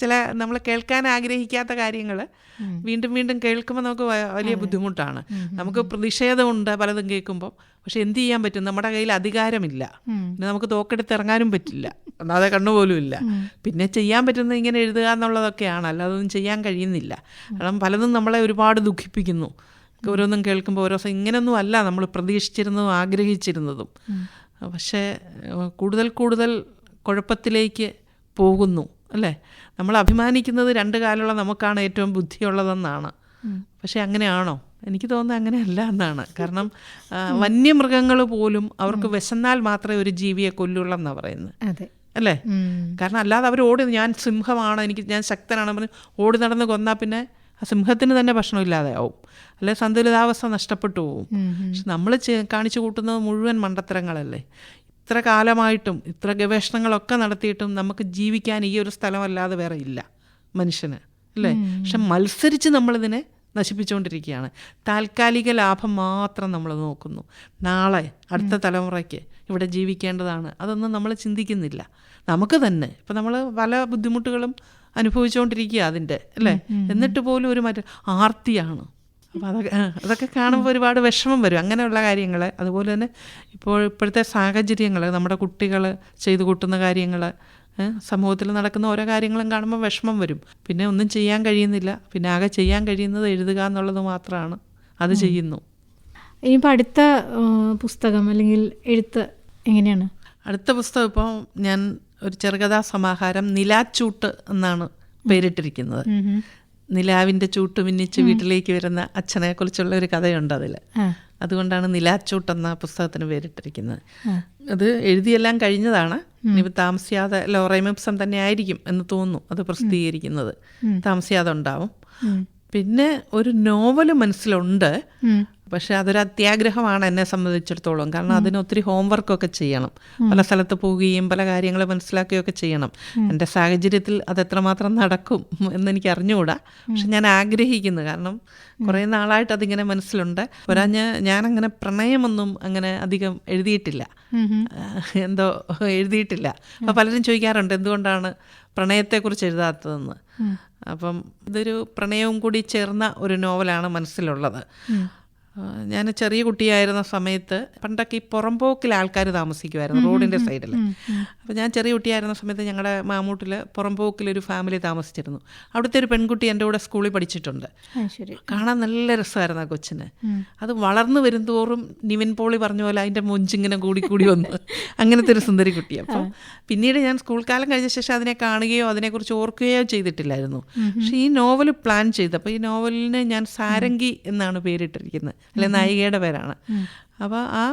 ചില നമ്മൾ കേൾക്കാൻ ആഗ്രഹിക്കാത്ത കാര്യങ്ങൾ വീണ്ടും വീണ്ടും കേൾക്കുമ്പോൾ നമുക്ക് വലിയ ബുദ്ധിമുട്ടാണ്. നമുക്ക് പ്രതിഷേധമുണ്ട് പലതും കേൾക്കുമ്പോൾ പക്ഷെ എന്ത് ചെയ്യാൻ പറ്റും? നമ്മുടെ കയ്യിൽ അധികാരമില്ല. പിന്നെ നമുക്ക് തോക്കെടുത്ത് ഇറങ്ങാനും പറ്റില്ല. ഒന്നാതെ കണ്ണുപോലും ഇല്ല പിന്നെ ചെയ്യാൻ പറ്റുന്നത് ഇങ്ങനെ എഴുതുക എന്നുള്ളതൊക്കെയാണ്. അല്ലാതെ ഒന്നും ചെയ്യാൻ കഴിയുന്നില്ല. കാരണം പലതും നമ്മളെ ഒരുപാട് ദുഃഖിപ്പിക്കുന്നു. ഓരോന്നും കേൾക്കുമ്പോൾ ഓരോ ദിവസം ഇങ്ങനെയൊന്നും അല്ല നമ്മൾ പ്രതീക്ഷിച്ചിരുന്നതും ആഗ്രഹിച്ചിരുന്നതും. പക്ഷേ കൂടുതൽ കൂടുതൽ കുഴപ്പത്തിലേക്ക് പോകുന്നു. അല്ലേ? നമ്മൾ അഭിമാനിക്കുന്നത് രണ്ട് കാലമുള്ള നമുക്കാണ് ഏറ്റവും ബുദ്ധിയുള്ളതെന്നാണ്. പക്ഷേ അങ്ങനെയാണോ? എനിക്ക് തോന്നുന്നത് അങ്ങനെയല്ല എന്നാണ്. കാരണം വന്യമൃഗങ്ങൾ പോലും അവർക്ക് വിശന്നാൽ മാത്രമേ ഒരു ജീവിയെ കൊല്ലുള്ളൂ പറയുന്നത്. അല്ലേ? കാരണം അല്ലാതെ അവർ ഓടി ഞാൻ സിംഹമാണ് എനിക്ക് ഞാൻ ശക്തനാണ് പറഞ്ഞ് ഓടി നടന്ന് കൊന്നാൽ പിന്നെ ആ സിംഹത്തിന് തന്നെ ആവും അല്ലെ? സന്തുലിതാവസ്ഥ നഷ്ടപ്പെട്ടു പോവും. പക്ഷെ നമ്മൾ കാണിച്ചു കൂട്ടുന്നത് മുഴുവൻ മണ്ടത്തരങ്ങളല്ലേ? ഇത്ര കാലമായിട്ടും ഇത്ര ഗവേഷണങ്ങളൊക്കെ നടത്തിയിട്ടും നമുക്ക് ജീവിക്കാൻ ഈ ഒരു സ്ഥലമല്ലാതെ വേറെ ഇല്ല മനുഷ്യന്. അല്ലേ? പക്ഷെ മത്സരിച്ച് നമ്മളിതിനെ നശിപ്പിച്ചുകൊണ്ടിരിക്കുകയാണ്. താൽക്കാലിക ലാഭം മാത്രം നമ്മൾ നോക്കുന്നു. നാളെ അടുത്ത തലമുറയ്ക്ക് ഇവിടെ ജീവിക്കേണ്ടതാണ്. അതൊന്നും നമ്മൾ ചിന്തിക്കുന്നില്ല. നമുക്ക് തന്നെ. ഇപ്പം നമ്മൾ പല ബുദ്ധിമുട്ടുകളും അനുഭവിച്ചുകൊണ്ടിരിക്കുക അതിന്റെ അല്ലേ? എന്നിട്ട് പോലും ഒരു മറ്റേ ആർത്തിയാണ്. അപ്പം അതൊക്കെ അതൊക്കെ കാണുമ്പോൾ ഒരുപാട് വിഷമം വരും. അങ്ങനെയുള്ള കാര്യങ്ങൾ അതുപോലെ തന്നെ ഇപ്പോൾ ഇപ്പോഴത്തെ സാഹചര്യങ്ങൾ നമ്മുടെ കുട്ടികൾ ചെയ്തു കൂട്ടുന്ന കാര്യങ്ങൾ സമൂഹത്തിൽ നടക്കുന്ന ഓരോ കാര്യങ്ങളും കാണുമ്പോൾ വിഷമം വരും. പിന്നെ ഒന്നും ചെയ്യാൻ കഴിയുന്നില്ല. പിന്നെ ആകെ ചെയ്യാൻ കഴിയുന്നത് എഴുതുക എന്നുള്ളത് മാത്രമാണ് അത് ചെയ്യുന്നു. ഇനിയിപ്പോൾ അടുത്ത പുസ്തകം അല്ലെങ്കിൽ എഴുത്ത് എങ്ങനെയാണ്? അടുത്ത പുസ്തകം ഇപ്പോൾ ഞാൻ ഒരു ചെറുകഥാ സമാഹാരം നിലാച്ചൂട്ട് എന്നാണ് പേരിട്ടിരിക്കുന്നത്. നിലാവിന്റെ ചൂട്ട് മിന്നിച്ച് വീട്ടിലേക്ക് വരുന്ന അച്ഛനെ കുറിച്ചുള്ള ഒരു കഥയുണ്ട് അതിൽ അതുകൊണ്ടാണ് നിലാച്ചൂട്ട് എന്ന പുസ്തകത്തിന് പേരിട്ടിരിക്കുന്നത്. അത് എഴുതിയെല്ലാം കഴിഞ്ഞതാണ്. ഇനിയിപ്പോൾ താമസിയാതെ ലോറൈമിപ്സം തന്നെ ആയിരിക്കും എന്ന് തോന്നുന്നു അത് പ്രസിദ്ധീകരിക്കുന്നത്. താമസിയാതെ ഉണ്ടാവും. പിന്നെ ഒരു നോവൽ മനസ്സിലുണ്ട്. പക്ഷെ അതൊരു അത്യാഗ്രഹമാണ് എന്നെ സംബന്ധിച്ചിടത്തോളം. കാരണം അതിന് ഒത്തിരി ഹോംവർക്കൊക്കെ ചെയ്യണം. പല സ്ഥലത്ത് പോവുകയും പല കാര്യങ്ങൾ മനസ്സിലാക്കുകയൊക്കെ ചെയ്യണം. എന്റെ സാഹചര്യത്തിൽ അത് എത്രമാത്രം നടക്കും എന്നെനിക്ക് അറിഞ്ഞുകൂടാ പക്ഷെ ഞാൻ ആഗ്രഹിക്കുന്നു. കാരണം കുറേ നാളായിട്ട് അതിങ്ങനെ മനസ്സിലുണ്ട്. ഞാൻ ഞാനങ്ങനെ പ്രണയമൊന്നും അങ്ങനെ അധികം എഴുതിയിട്ടില്ല. എന്തോ എഴുതിയിട്ടില്ല. അപ്പം പലരും ചോദിക്കാറുണ്ട് എന്തുകൊണ്ടാണ് പ്രണയത്തെക്കുറിച്ച് എഴുതാത്തതെന്ന്? അപ്പം ഇതൊരു പ്രണയവും കൂടി ചേർന്ന ഒരു നോവലാണ് മനസ്സിലുള്ളത്. ഞാൻ ചെറിയ കുട്ടിയായിരുന്ന സമയത്ത് പണ്ടൊക്കെ ഈ പുറമ്പോക്കിൽ ആൾക്കാർ താമസിക്കുമായിരുന്നു റോഡിന്റെ സൈഡിൽ അപ്പോൾ ഞാൻ ചെറിയ കുട്ടിയായിരുന്ന സമയത്ത് ഞങ്ങളുടെ മാമൂട്ടിൽ പുറമ്പോക്കിൽ ഒരു ഫാമിലി താമസിച്ചിരുന്നു. അവിടുത്തെ ഒരു പെൺകുട്ടി എന്റെ കൂടെ സ്കൂളിൽ പഠിച്ചിട്ടുണ്ട്. കാണാൻ നല്ല രസമായിരുന്നു ആ കൊച്ചിന്. അത് വളർന്നു വരുന്തോറും നിവിൻ പോളി പറഞ്ഞ പോലെ അതിന്റെ മൊഞ്ചിങ്ങനെ കൂടി കൂടി വന്നു അങ്ങനത്തെ ഒരു സുന്ദരി കുട്ടി അപ്പം പിന്നീട് ഞാൻ സ്കൂൾ കാലം കഴിഞ്ഞ ശേഷം അതിനെ കാണുകയോ അതിനെക്കുറിച്ച് ഓർക്കുകയോ ചെയ്തിട്ടില്ലായിരുന്നു. പക്ഷേ ഈ നോവൽ പ്ലാൻ ചെയ്തപ്പോൾ ഈ നോവലിന് ഞാൻ സാരംഗി എന്നാണ് പേരിട്ടിരിക്കുന്നത്. അല്ലെ നായികയുടെ പേരാണ്. അപ്പോൾ ആ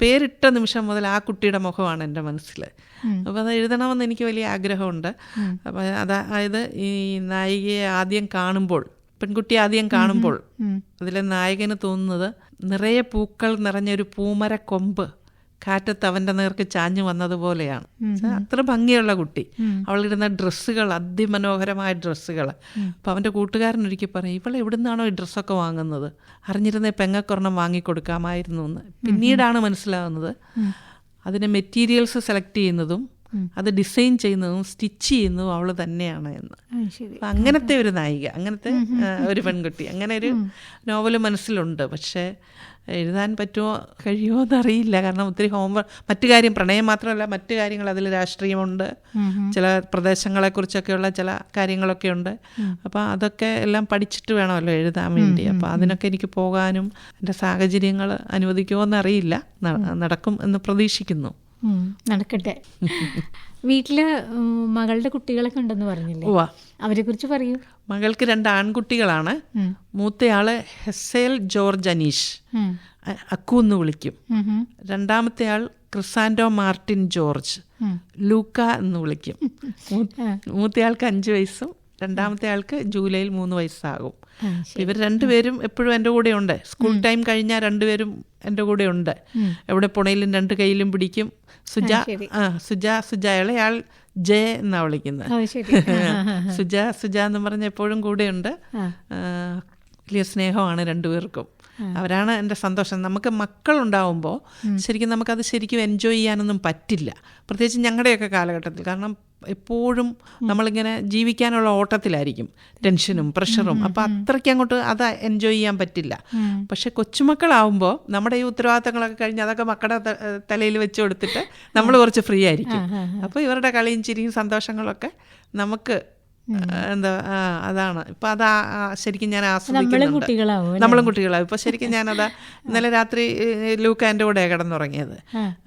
പേരിട്ട നിമിഷം മുതൽ ആ കുട്ടിയുടെ മുഖമാണ് എന്റെ മനസ്സിൽ. അപ്പോൾ അത് എഴുതണമെന്ന് എനിക്ക് വലിയ ആഗ്രഹമുണ്ട്. അപ്പോൾ അതായത് ഈ നായികയെ ആദ്യം കാണുമ്പോൾ പെൺകുട്ടി ആദ്യം കാണുമ്പോൾ അതിലെ നായകന് തോന്നുന്നത് നിറയെ പൂക്കൾ നിറഞ്ഞൊരു പൂമര കൊമ്പ് കാറ്റത്ത് അവന്റെ നേർക്ക് ചാഞ്ഞു വന്നതുപോലെയാണ്. അത്ര ഭംഗിയുള്ള കുട്ടി. അവളിടുന്ന ഡ്രസ്സുകൾ അതിമനോഹരമായ ഡ്രസ്സുകൾ. അപ്പോൾ അവന്റെ കൂട്ടുകാരൻ ഒരുക്കി പറയും ഇവൾ എവിടുന്നാണോ ഈ ഡ്രസ്സൊക്കെ വാങ്ങുന്നത്? അറിഞ്ഞിരുന്ന പെങ്ങക്കൊരെണ്ണം വാങ്ങിക്കൊടുക്കാമായിരുന്നു എന്ന്. പിന്നീടാണ് മനസ്സിലാവുന്നത് അതിന് മെറ്റീരിയൽസ് സെലക്ട് ചെയ്യുന്നതും അത് ഡിസൈൻ ചെയ്യുന്നതും സ്റ്റിച്ച് ചെയ്യുന്നതും അവൾ തന്നെയാണ് എന്ന്. അങ്ങനത്തെ ഒരു നായിക അങ്ങനത്തെ ഒരു പെൺകുട്ടി. അങ്ങനെ ഒരു നോവൽ മനസ്സിലുണ്ട്. പക്ഷേ എഴുതാൻ പറ്റുമോ കഴിയുമോ എന്നറിയില്ല. കാരണം ഒത്തിരി ഹോംവർക്ക് മറ്റു കാര്യം പ്രണയം മാത്രമല്ല മറ്റു കാര്യങ്ങൾ അതിൽ രാഷ്ട്രീയമുണ്ട്. ചില പ്രദേശങ്ങളെക്കുറിച്ചൊക്കെയുള്ള ചില കാര്യങ്ങളൊക്കെ ഉണ്ട് അപ്പോൾ അതൊക്കെ എല്ലാം പഠിച്ചിട്ട് വേണമല്ലോ എഴുതാൻ വേണ്ടി. അപ്പോൾ അതിനൊക്കെ എനിക്ക് പോകാനും എന്റെ സാഹചര്യങ്ങൾ അനുവദിക്കുമോ എന്നറിയില്ല. നടക്കും എന്ന് പ്രതീക്ഷിക്കുന്നു. നടക്കട്ടെ. വീട്ടിൽ മകളുടെ കുട്ടികളൊക്കെ ഉണ്ടെന്ന് പറഞ്ഞില്ലേ? അവരെ കുറിച്ച് പറയൂ. മകൾക്ക് രണ്ട് ആൺകുട്ടികളാണ്. മൂത്തയാൾ ഹെസേൽ ജോർജ് അനീഷ്. അക്കു എന്ന് വിളിക്കും. രണ്ടാമത്തെ ആൾ ക്രിസാൻഡോ മാർട്ടിൻ ജോർജ്. ലൂക്ക എന്ന് വിളിക്കും. മൂത്തയാൾക്ക് അഞ്ച് വയസ്സും രണ്ടാമത്തെ ആൾക്ക് ജൂലൈയിൽ മൂന്ന് വയസ്സാകും. ഇവർ രണ്ടുപേരും എപ്പോഴും എന്റെ കൂടെ ഉണ്ട് സ്കൂൾ ടൈം കഴിഞ്ഞാൽ രണ്ടുപേരും എന്റെ കൂടെ ഉണ്ട് എവിടെ പോണേലും രണ്ട് കയ്യിലും പിടിക്കും. സുജ സുജ സുജ അയാൾ ജെ എന്നാ വിളിക്കുന്നത്. സുജ സുജ എന്ന് പറഞ്ഞ എപ്പോഴും കൂടെയുണ്ട്. വലിയ സ്നേഹമാണ് രണ്ടുപേർക്കും. അവരാണ് എന്റെ സന്തോഷം. നമുക്ക് മക്കൾ ഉണ്ടാവുമ്പോൾ ശരിക്കും നമുക്കത് ശരിക്കും എൻജോയ് ചെയ്യാനൊന്നും പറ്റില്ല. പ്രത്യേകിച്ച് ഞങ്ങളുടെയൊക്കെ കാലഘട്ടത്തിൽ. കാരണം എപ്പോഴും നമ്മളിങ്ങനെ ജീവിക്കാനുള്ള ഓട്ടത്തിലായിരിക്കും. ടെൻഷനും പ്രഷറും. അപ്പം അത്രയ്ക്ക് അങ്ങോട്ട് അത് എൻജോയ് ചെയ്യാൻ പറ്റില്ല. പക്ഷെ കൊച്ചുമക്കളാവുമ്പോൾ നമ്മുടെ ഈ ഉത്തരവാദിത്തങ്ങളൊക്കെ കഴിഞ്ഞ് അതൊക്കെ മക്കളുടെ തലയിൽ വെച്ച് കൊടുത്തിട്ട് നമ്മൾ കുറച്ച് ഫ്രീ ആയിരിക്കും. അപ്പോൾ ഇവരുടെ കളിയും ചിരിയും സന്തോഷങ്ങളൊക്കെ നമുക്ക് എന്താ ആ, അതാണ്. ഇപ്പൊ അത് ശരിക്കും ഞാൻ ആസ്വദിക്കുന്നുണ്ട്. നമ്മളും കുട്ടികളാവും ഇപ്പൊ ശരിക്കും ഞാനത് ഇന്നലെ രാത്രി ലൂക്ക എന്റെ കൂടെ കിടന്നുറങ്ങിയത്.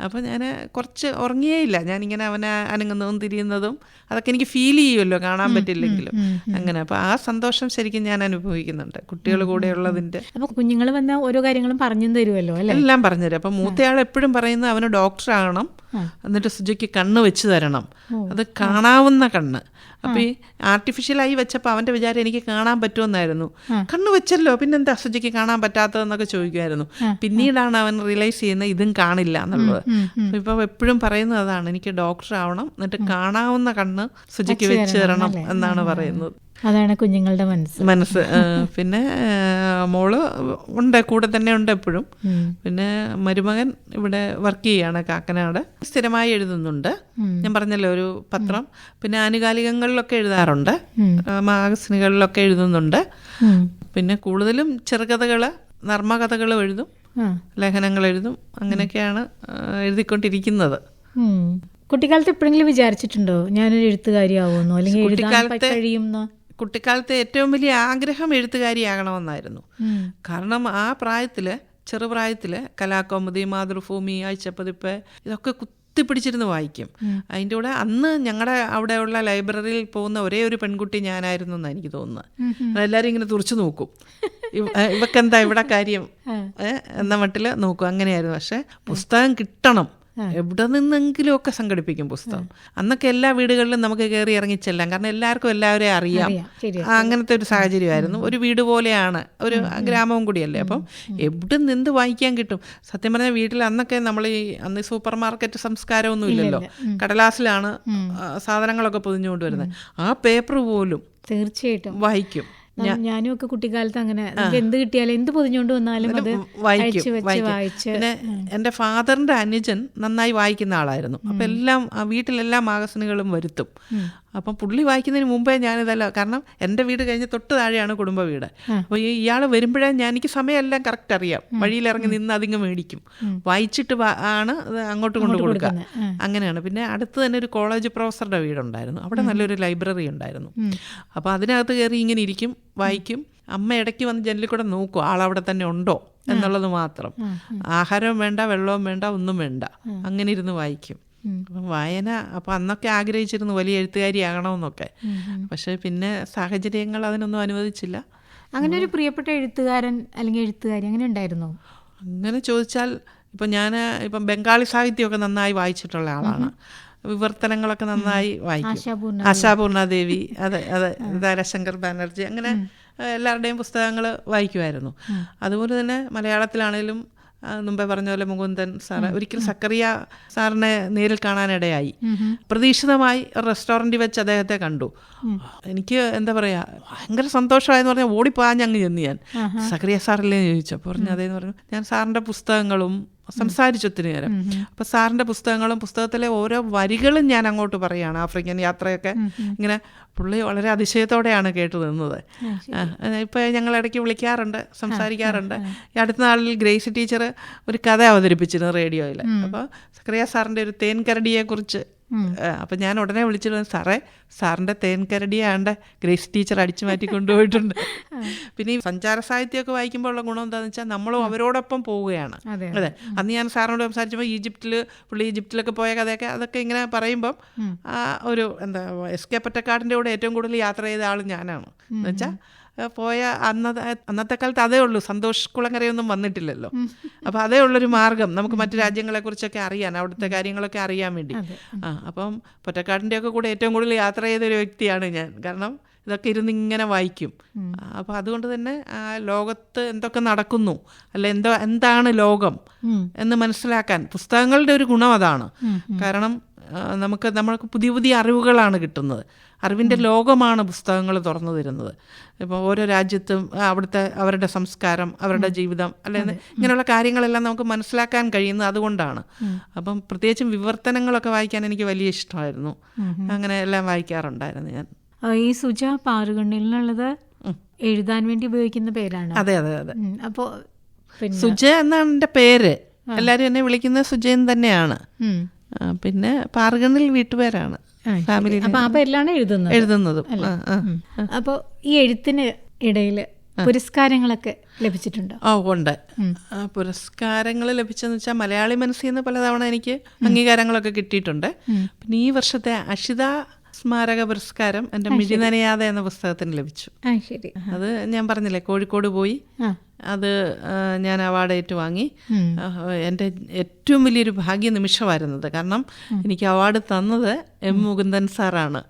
അപ്പൊ അപ്പോൾ ഞാൻ കുറച്ച് ഉറങ്ങിയേ ഇല്ല ഞാനിങ്ങനെ അവനെ അനങ്ങുന്നതും തിരിയുന്നതും അതൊക്കെ എനിക്ക് ഫീൽ ചെയ്യുമല്ലോ കാണാൻ പറ്റില്ലെങ്കിലും. അങ്ങനെ. അപ്പോൾ ആ സന്തോഷം ശരിക്കും ഞാൻ അനുഭവിക്കുന്നുണ്ട്. കുട്ടികൾ കൂടെ ഉള്ളതിന്റെ. കുഞ്ഞുങ്ങൾ വന്ന ഓരോ കാര്യങ്ങളും പറഞ്ഞു തരുമല്ലോ എല്ലാം പറഞ്ഞുതരും അപ്പം മൂത്തയാൾ എപ്പോഴും പറയുന്നത് അവന് ഡോക്ടർ ആകണം എന്നിട്ട് സുജയ്ക്ക് കണ്ണ് വെച്ച് തരണം. അത് കാണാവുന്ന കണ്ണ്. അപ്പൊ ഈ ആർട്ടിഫിഷ്യലായി വെച്ചപ്പോൾ അവന്റെ വിചാരം എനിക്ക് കാണാൻ പറ്റുമെന്നായിരുന്നു. കണ്ണ് വെച്ചല്ലോ പിന്നെന്താ സുജയ്ക്ക് കാണാൻ പറ്റാത്തതെന്നൊക്കെ ചോദിക്കുമായിരുന്നു പിന്നീടാണ് അവൻ റിയലൈസ് ചെയ്യുന്നത് ഇതും കാണില്ല എന്നുള്ളത്. ഇപ്പൊ എപ്പോഴും പറയുന്നത് അതാണ് എനിക്ക് ഡോക്ടർ ആവണം എന്നിട്ട് കാണാവുന്ന കണ്ണ് സുജയ്ക്ക് വെച്ച് തരണം എന്നാണ് പറയുന്നത്. അതാണ് കുഞ്ഞുങ്ങളുടെ മനസ്സ്. മനസ്സ്. പിന്നെ മോൾ ഉണ്ട് കൂടെ തന്നെ ഉണ്ട് എപ്പോഴും. പിന്നെ മരുമകൻ ഇവിടെ വർക്ക് ചെയ്യാണ് കാക്കനാട്. സ്ഥിരമായി എഴുതുന്നുണ്ട്. ഞാൻ പറഞ്ഞല്ലോ ഒരു പത്രം. പിന്നെ ആനുകാലികങ്ങളിലൊക്കെ എഴുതാറുണ്ട്. മാഗസിനുകളിലൊക്കെ എഴുതുന്നുണ്ട്. പിന്നെ കൂടുതലും ചെറുകഥകൾ നർമ്മകഥകൾ എഴുതും. ലേഖനങ്ങൾ എഴുതും. അങ്ങനെയൊക്കെയാണ് എഴുതിക്കൊണ്ടിരിക്കുന്നത്. കുട്ടിക്കാലത്ത് എപ്പോഴെങ്കിലും വിചാരിച്ചിട്ടുണ്ടോ ഞാനൊരു എഴുത്തുകാരിയാവുമെന്നോ? അല്ലെങ്കിൽ എഴുതാൻ കഴിയുമെന്നോ? കുട്ടിക്കാലത്തെ ഏറ്റവും വലിയ ആഗ്രഹം എഴുത്തുകാരിയാകണമെന്നായിരുന്നു. കാരണം ആ പ്രായത്തിൽ ചെറുപ്രായത്തിൽ കലാകൗമുദി മാതൃഭൂമി ആഴ്ചപ്പതിപ്പ് ഇതൊക്കെ കുത്തിപ്പിടിച്ചിരുന്ന് വായിക്കും. അതിന്റെ കൂടെ അന്ന് ഞങ്ങളുടെ അവിടെയുള്ള ലൈബ്രറിയിൽ പോകുന്ന ഒരേ ഒരു പെൺകുട്ടി ഞാനായിരുന്നു എന്നാണ് എനിക്ക് തോന്നുന്നത്. എല്ലാവരും ഇങ്ങനെ തുറച്ചു നോക്കും. ഇവക്കെന്താ ഇവിടെ കാര്യം? എന്ന മട്ടിൽ നോക്കും. അങ്ങനെയായിരുന്നു. പക്ഷെ പുസ്തകം കിട്ടണം. എവിടെ നിന്നെങ്കിലും ഒക്കെ സംഘടിപ്പിക്കും പുസ്തകം. അന്നൊക്കെ എല്ലാ വീടുകളിലും നമുക്ക് കയറി ഇറങ്ങി ചെല്ലാം. കാരണം എല്ലാവർക്കും എല്ലാവരെയും അറിയാം. അങ്ങനത്തെ ഒരു സാഹചര്യമായിരുന്നു. ഒരു വീട് പോലെയാണ്. ഒരു ഗ്രാമവും കൂടിയല്ലേ. അപ്പം എവിടെ നിന്ന് വായിക്കാൻ കിട്ടും? സത്യം പറഞ്ഞാൽ വീട്ടിൽ അന്നൊക്കെ നമ്മൾ ഈ അന്ന് സൂപ്പർ മാർക്കറ്റ് സംസ്കാരമൊന്നും ഇല്ലല്ലോ. കടലാസിലാണ് സാധനങ്ങളൊക്കെ പൊതിഞ്ഞുകൊണ്ട് വരുന്നത്. ആ പേപ്പർ പോലും തീർച്ചയായിട്ടും. വായിക്കും. ഞാനും ഒക്കെ കുട്ടിക്കാലത്ത് അങ്ങനെ എന്ത് കിട്ടിയാലും എന്ത് പൊതിഞ്ഞുകൊണ്ട് വന്നാലും അത് വായിക്കും. വായിച്ച് പിന്നെ എന്റെ ഫാദറിന്റെ അനുജൻ നന്നായി വായിക്കുന്ന ആളായിരുന്നു. അപ്പം എല്ലാം വീട്ടിലെല്ലാ മാഗസിനുകളും വരുത്തും. അപ്പം പുള്ളി വായിക്കുന്നതിന് മുമ്പേ ഞാനിതല്ല കാരണം എന്റെ വീട് കഴിഞ്ഞ് തൊട്ട് താഴെയാണ് കുടുംബ വീട്. അപ്പോൾ ഈ ഇയാൾ വരുമ്പോഴേ ഞാൻ എനിക്ക് സമയമെല്ലാം കറക്റ്റ് അറിയാം. വഴിയിലിറങ്ങി നിന്ന് അതിങ്ങ് മേടിക്കും. വായിച്ചിട്ട് ആണ് അത് അങ്ങോട്ട് കൊണ്ടു കൊടുക്കുക. അങ്ങനെയാണ്. പിന്നെ അടുത്ത് തന്നെ ഒരു കോളേജ് പ്രൊഫസറുടെ വീടുണ്ടായിരുന്നു. അവിടെ നല്ലൊരു ലൈബ്രറി ഉണ്ടായിരുന്നു. അപ്പോൾ അതിനകത്ത് കയറി ഇങ്ങനെ ഇരിക്കും വായിക്കും. അമ്മ ഇടയ്ക്ക് വന്ന് ജനലിൽ കൂടെ നോക്കും ആളവിടെ തന്നെ ഉണ്ടോ? എന്നുള്ളത് മാത്രം. ആഹാരവും വേണ്ട വെള്ളവും വേണ്ട ഒന്നും വേണ്ട. അങ്ങനെ ഇരുന്ന് വായിക്കും. അപ്പം വായന അപ്പം അന്നൊക്കെ ആഗ്രഹിച്ചിരുന്നു വലിയ എഴുത്തുകാരിയാകണമെന്നൊക്കെ. പക്ഷേ പിന്നെ സാഹചര്യങ്ങൾ അതിനൊന്നും അനുവദിച്ചില്ല. അങ്ങനെ ഒരു പ്രിയപ്പെട്ട എഴുത്തുകാരൻ അല്ലെങ്കിൽ എഴുത്തുകാരി അങ്ങനെ ഉണ്ടായിരുന്നോ? അങ്ങനെ ചോദിച്ചാൽ ഇപ്പം ഞാൻ ഇപ്പം ബംഗാളി സാഹിത്യമൊക്കെ നന്നായി വായിച്ചിട്ടുള്ള ആളാണ്. വിവർത്തനങ്ങളൊക്കെ നന്നായി വായിക്കും. ആശാപൂർണ ദേവി അതെ അതെ ദാരശങ്കർ ബാനർജി അങ്ങനെ എല്ലാവരുടെയും പുസ്തകങ്ങൾ വായിക്കുമായിരുന്നു. അതുപോലെ തന്നെ മലയാളത്തിലാണേലും ആ, മുമ്പേ പറഞ്ഞ പോലെ മുകുന്ദൻ സാറ് ഒരിക്കൽ സക്കറിയ സാറിനെ നേരിൽ കാണാനിടയായി. പ്രതീക്ഷിതമായി ഒരു റെസ്റ്റോറന്റിൽ വെച്ച് അദ്ദേഹത്തെ കണ്ടു. എനിക്ക് എന്താ പറയാ ഭയങ്കര സന്തോഷമായെന്ന് പറഞ്ഞാൽ ഓടിപ്പാഞ്ഞ് അങ്ങ് ചെന്ന് ഞാൻ. സക്കറിയ സാറല്ലേ ചോദിച്ചു അപ്പോൾ പറഞ്ഞു അതേന്ന് പറഞ്ഞു. ഞാൻ സാറിന്റെ പുസ്തകങ്ങളും സംസാരിച്ചു ഒത്തിരി നേരം. അപ്പൊ സാറിന്റെ പുസ്തകങ്ങളും പുസ്തകത്തിലെ ഓരോ വരികളും ഞാൻ അങ്ങോട്ട് പറയാണ് ആഫ്രിക്കൻ യാത്രയൊക്കെ. ഇങ്ങനെ പുള്ളി വളരെ അതിശയത്തോടെയാണ് കേട്ടു നിന്നത് ആ, ഇപ്പൊ ഞങ്ങൾ ഇടയ്ക്ക് വിളിക്കാറുണ്ട് സംസാരിക്കാറുണ്ട്. ഈ അടുത്ത നാളിൽ ഗ്രേസ് ടീച്ചർ ഒരു കഥ അവതരിപ്പിച്ചിരുന്നു റേഡിയോയിൽ അപ്പോൾ സക്രിയ സാറിന്റെ ഒരു തേൻകരടിയെ കുറിച്ച് അപ്പം ഞാൻ ഉടനെ വിളിച്ചിട്ട് പറഞ്ഞു, സാറേ സാറിന്റെ തേൻകരടിയാണ്ട് ഗ്രേസ് ടീച്ചർ അടിച്ചു മാറ്റി കൊണ്ടുപോയിട്ടുണ്ട്. പിന്നെ ഈ സഞ്ചാര സാഹിത്യമൊക്കെ വായിക്കുമ്പോൾ ഉള്ള ഗുണം എന്താണെന്ന് വെച്ചാൽ നമ്മളും അവരോടൊപ്പം പോവുകയാണ്. അതെ. അന്ന് ഞാൻ സാറിനോട് സംസാരിച്ചപ്പോൾ ഈജിപ്തിൽ പുള്ളി ഈജിപ്തിലൊക്കെ പോയ കഥയൊക്കെ അതൊക്കെ ഇങ്ങനെ പറയുമ്പം ആ ഒരു എന്താ എസ് കെ പറ്റക്കാടിന്റെ കൂടെ ഏറ്റവും കൂടുതൽ യാത്ര ചെയ്ത ആൾ ഞാനാണ്. എന്നുവെച്ചാൽ പോയ അന്നത്തെ അന്നത്തെ കാലത്ത് അതേ ഉള്ളൂ. സന്തോഷ് കുളങ്ങരയൊന്നും വന്നിട്ടില്ലല്ലോ. അപ്പോൾ അതേ ഉള്ളൊരു മാർഗം. നമുക്ക് മറ്റു രാജ്യങ്ങളെക്കുറിച്ചൊക്കെ അറിയാൻ അവിടുത്തെ കാര്യങ്ങളൊക്കെ അറിയാൻ വേണ്ടി. ആ അപ്പം പൊറ്റക്കാടിന്റെ ഒക്കെ കൂടെ ഏറ്റവും കൂടുതൽ യാത്ര ചെയ്ത ഒരു വ്യക്തിയാണ് ഞാൻ. കാരണം ഇതൊക്കെ ഇരുന്ന് ഇങ്ങനെ വായിക്കും. അപ്പോൾ അതുകൊണ്ട് തന്നെ ആ ലോകത്ത് എന്തൊക്കെ നടക്കുന്നു അല്ല എന്തോ എന്താണ് ലോകം എന്ന് മനസ്സിലാക്കാൻ പുസ്തകങ്ങളുടെ ഒരു ഗുണം അതാണ്. കാരണം നമുക്ക് നമ്മൾക്ക് പുതിയ പുതിയ അറിവുകളാണ് കിട്ടുന്നത്. അറിവിന്റെ ലോകമാണ് പുസ്തകങ്ങൾ തുറന്നു തരുന്നത്. ഇപ്പോൾ ഓരോ രാജ്യത്തും അവിടുത്തെ അവരുടെ സംസ്കാരം അവരുടെ ജീവിതം അല്ലെങ്കിൽ ഇങ്ങനെയുള്ള കാര്യങ്ങളെല്ലാം നമുക്ക് മനസ്സിലാക്കാൻ കഴിയുന്നത് അതുകൊണ്ടാണ്. അപ്പം പ്രത്യേകിച്ചും വിവർത്തനങ്ങളൊക്കെ വായിക്കാൻ എനിക്ക് വലിയ ഇഷ്ടമായിരുന്നു. അങ്ങനെ എല്ലാം വായിക്കാറുണ്ടായിരുന്നു ഞാൻ. ഈ സുജ പാറുകണ്ണിൽ എന്നുള്ളത് എഴുതാൻ വേണ്ടി ഉപയോഗിക്കുന്ന പേരാണ്? അതെ അതെ അതെ. അപ്പോൾ സുജ എന്നാണ് എന്റെ പേര്. എല്ലാവരും എന്നെ വിളിക്കുന്നത് സുജയൻ തന്നെയാണ്. പിന്നെ പാർഗണിൽ വീട്ടുപേരാണ്. ഫാമിലി എഴുതുന്നത്. എഴുതുന്നതും. അപ്പോൾ ഈ എഴുത്തിന് ഇടയിൽ പുരസ്കാരങ്ങളൊക്കെ ലഭിച്ചിട്ടുണ്ട്? ഓ ഉണ്ട്. പുരസ്കാരങ്ങൾ ലഭിച്ചെന്ന് വെച്ചാൽ മലയാളി മനസ്സിൽ നിന്ന് പലതവണ എനിക്ക് അംഗീകാരങ്ങളൊക്കെ കിട്ടിയിട്ടുണ്ട്. പിന്നെ ഈ വർഷത്തെ അഷിത സ്മാരക പുരസ്കാരം എന്റെ മിഴിനനയാതെ എന്ന പുസ്തകത്തിന് ലഭിച്ചു. അത് ഞാൻ പറഞ്ഞില്ലേ കോഴിക്കോട് പോയി. അത് ഞാൻ അവാർഡ് ഏറ്റുവാങ്ങി എന്റെ ഏറ്റവും വലിയൊരു ഭാഗ്യ നിമിഷമായിരുന്നത് കാരണം എനിക്ക് അവാർഡ് തന്നത് എം മുകുന്ദൻ സാറാണ്.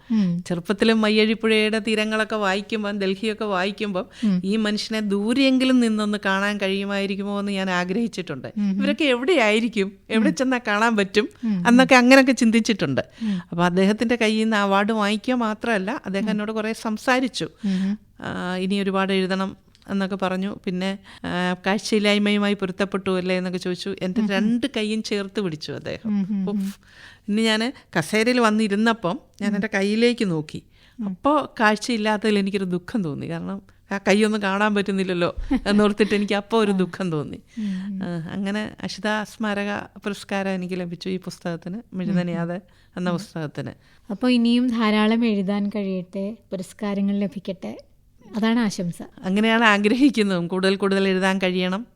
ചെറുപ്പത്തിലും മയ്യഴിപ്പുഴയുടെ തീരങ്ങളൊക്കെ വായിക്കുമ്പം ഡൽഹിയൊക്കെ വായിക്കുമ്പം ഈ മനുഷ്യനെ ദൂരെയെങ്കിലും നിന്നൊന്ന് കാണാൻ കഴിയുമായിരിക്കുമോ എന്ന് ഞാൻ ആഗ്രഹിച്ചിട്ടുണ്ട്. ഇവരൊക്കെ എവിടെയായിരിക്കും? എവിടെ ചെന്നാൽ കാണാൻ പറ്റും? എന്നൊക്കെ അങ്ങനെയൊക്കെ ചിന്തിച്ചിട്ടുണ്ട്. അപ്പോൾ അദ്ദേഹത്തിന്റെ കയ്യിൽ നിന്ന് അവാർഡ് വാങ്ങിക്കുക മാത്രമല്ല അദ്ദേഹം എന്നോട് കുറേ സംസാരിച്ചു. ഇനി ഒരുപാട് എഴുതണം എന്നൊക്കെ പറഞ്ഞു. പിന്നെ കാഴ്ചയില്ലായ്മയുമായി പൊരുത്തപ്പെട്ടു അല്ലേ എന്നൊക്കെ ചോദിച്ചു. എന്റെ രണ്ട് കൈയും ചേർത്ത് പിടിച്ചു അദ്ദേഹം. ഇനി ഞാൻ കസേരയിൽ വന്നിരുന്നപ്പം ഞാൻ എന്റെ കയ്യിലേക്ക് നോക്കി. അപ്പോൾ കാഴ്ചയില്ലാത്തതിൽ എനിക്കൊരു ദുഃഖം തോന്നി. കാരണം ആ കൈയൊന്നും കാണാൻ പറ്റുന്നില്ലല്ലോ എന്നോർത്തിട്ട് എനിക്ക് അപ്പോൾ ഒരു ദുഃഖം തോന്നി. അങ്ങനെ അഷിത സ്മാരക പുരസ്കാരം എനിക്ക് ലഭിച്ചു ഈ പുസ്തകത്തിന്. മിഴുതനിയാതെ എന്ന പുസ്തകത്തിന്. അപ്പോൾ ഇനിയും ധാരാളം എഴുതാൻ കഴിയട്ടെ പുരസ്കാരങ്ങൾ ലഭിക്കട്ടെ. അതാണ് ആശംസ. അങ്ങനെയാണ് ആഗ്രഹിക്കുന്നതും. കൂടുതൽ കൂടുതൽ എഴുതാൻ കഴിയണം.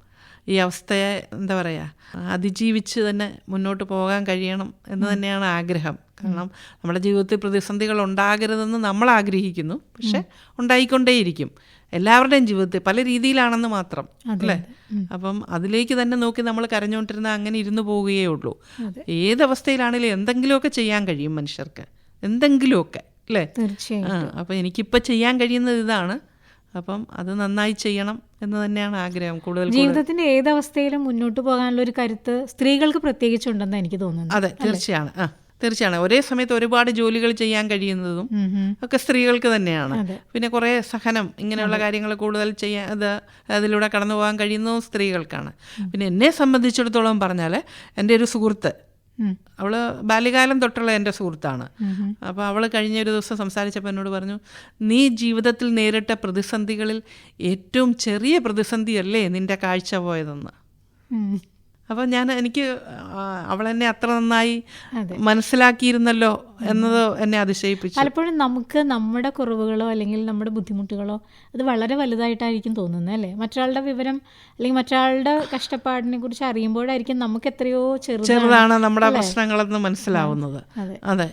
ഈ അവസ്ഥയെ എന്താ പറയുക അതിജീവിച്ച് തന്നെ മുന്നോട്ട് പോകാൻ കഴിയണം എന്ന് തന്നെയാണ് ആഗ്രഹം. കാരണം നമ്മുടെ ജീവിതത്തിൽ പ്രതിസന്ധികൾ ഉണ്ടാകരുതെന്ന് നമ്മൾ ആഗ്രഹിക്കുന്നു. പക്ഷെ ഉണ്ടായിക്കൊണ്ടേയിരിക്കും. എല്ലാവരുടെയും ജീവിതത്തിൽ പല രീതിയിലാണെന്ന് മാത്രം. അല്ലേ? അപ്പം അതിലേക്ക് തന്നെ നോക്കി നമ്മൾ കരഞ്ഞുകൊണ്ടിരുന്ന അങ്ങനെ ഇരുന്നു പോവുകയേ ഉള്ളൂ. ഏതവസ്ഥയിലാണെങ്കിലും എന്തെങ്കിലുമൊക്കെ ചെയ്യാൻ കഴിയും മനുഷ്യർക്ക്. എന്തെങ്കിലുമൊക്കെ. അല്ലേ തീർച്ചയായും അപ്പം എനിക്കിപ്പോൾ ചെയ്യാൻ കഴിയുന്നത് ഇതാണ്. അപ്പം അത് നന്നായി ചെയ്യണം എന്ന് തന്നെയാണ് ആഗ്രഹം കൂടുതൽ ജീവിതത്തിന്റെ ഏതവസ്ഥയിലും മുന്നോട്ട് പോകാനുള്ള ഒരു കരുത്ത് സ്ത്രീകൾക്ക് പ്രത്യേകിച്ചുണ്ടെന്ന് എനിക്ക് തോന്നുന്നു അതെ തീർച്ചയാണ്. ആ തീർച്ചയാണ്. ഒരേ സമയത്ത് ഒരുപാട് ജോലികൾ ചെയ്യാൻ കഴിയുന്നതും. ഒക്കെ സ്ത്രീകൾക്ക് തന്നെയാണ്. പിന്നെ കുറേ സഹനം ഇങ്ങനെയുള്ള കാര്യങ്ങൾ കൂടുതൽ ചെയ്യാൻ അത് അതിലൂടെ കടന്നു പോകാൻ കഴിയുന്നതും സ്ത്രീകൾക്കാണ്. പിന്നെ എന്നെ സംബന്ധിച്ചിടത്തോളം പറഞ്ഞാൽ എന്റെ ഒരു സുഹൃത്ത്. അവൾ ബാല്യകാലം തൊട്ടുള്ള എന്റെ സുഹൃത്താണ്. അപ്പോൾ അവൾ കഴിഞ്ഞ ഒരു ദിവസം സംസാരിച്ചപ്പോൾ എന്നോട് പറഞ്ഞു നീ ജീവിതത്തിൽ നേരിട്ട പ്രതിസന്ധികളിൽ ഏറ്റവും ചെറിയ പ്രതിസന്ധിയല്ലേ നിന്റെ കാഴ്ച പോയതെന്ന്. അപ്പോൾ ഞാൻ എനിക്ക് അവളെന്നെ അത്ര നന്നായി. മനസ്സിലാക്കിയിരുന്നല്ലോ എന്നത് എന്നെ അതിശയിപ്പിച്ചു. പലപ്പോഴും നമുക്ക് നമ്മുടെ കുറവുകളോ അല്ലെങ്കിൽ നമ്മുടെ ബുദ്ധിമുട്ടുകളോ അത് വളരെ വലുതായിട്ടായിരിക്കും തോന്നുന്നത് അല്ലേ? മറ്റൊരാളുടെ വിവരം അല്ലെങ്കിൽ മറ്റൊരാളുടെ കഷ്ടപ്പാടിനെ കുറിച്ച് അറിയുമ്പോഴായിരിക്കും നമുക്ക് എത്രയോ ചെറുതാണ്. ചെറുതാണ് നമ്മുടെ പ്രശ്നങ്ങളെന്ന് മനസ്സിലാവുന്നത്. അതെ.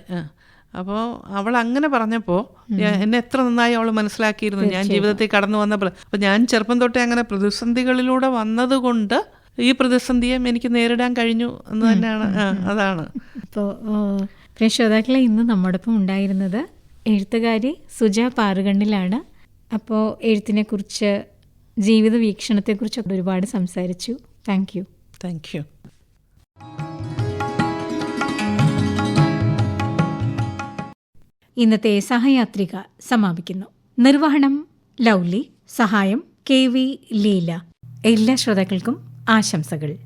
അപ്പോൾ അവൾ അങ്ങനെ പറഞ്ഞപ്പോൾ എന്നെ എത്ര നന്നായി അവൾ മനസ്സിലാക്കിയിരുന്നു. ഞാൻ ജീവിതത്തിൽ കടന്നു വന്നപ്പോൾ അപ്പൊ അപ്പോൾ ഞാൻ ചെറുപ്പം തൊട്ടേ അങ്ങനെ പ്രതിസന്ധികളിലൂടെ വന്നതുകൊണ്ട് ഈ പ്രതിസന്ധിയെ എനിക്ക് നേരിടാൻ കഴിഞ്ഞു എന്ന് തന്നെയാണ്. അതാണ്. അപ്പോൾ പ്രിയ ശ്രോതാക്കളെ ഇന്ന് നമ്മോടൊപ്പം ഉണ്ടായിരുന്നത് എഴുത്തുകാരി സുജ പാറുകണ്ണിലാണ്. അപ്പോൾ എഴുത്തിനെക്കുറിച്ച് ജീവിത വീക്ഷണത്തെക്കുറിച്ചൊക്കെ ഒരുപാട് സംസാരിച്ചു. Thank you. താങ്ക് യു ഇന്നത്തെ സഹയാത്രിക സമാപിക്കുന്നു. നിർവഹണം ലൗലി. സഹായം കെ വി ലീല. എല്ലാ ശ്രോതാക്കൾക്കും ആശംസകൾ.